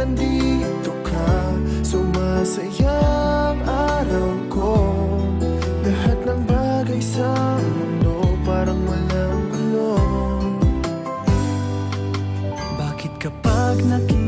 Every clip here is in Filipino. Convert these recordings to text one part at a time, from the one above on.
nandito ka Sumasayang araw ko. Lahat ng bagay sa mundo Parang walang gulo Bakit kapag nakita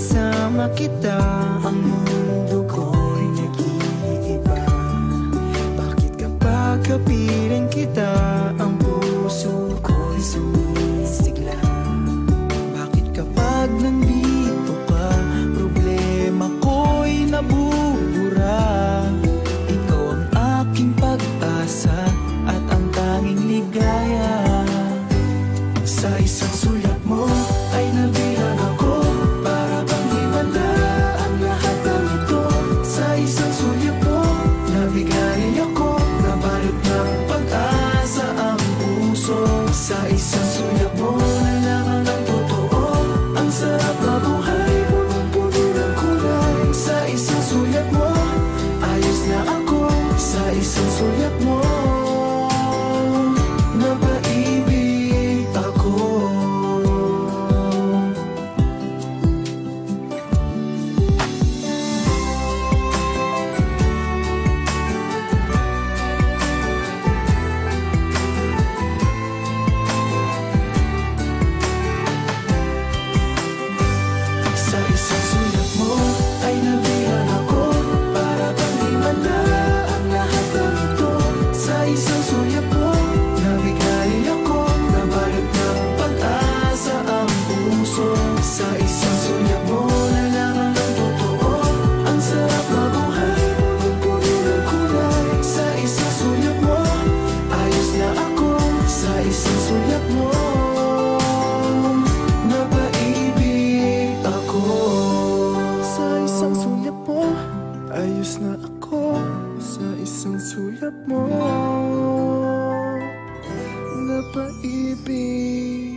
kasama kita. Ang mundo ko'y nag-iiba. Bakit kapag kapiling kita? Ako sa isang sulat mo. Napaibig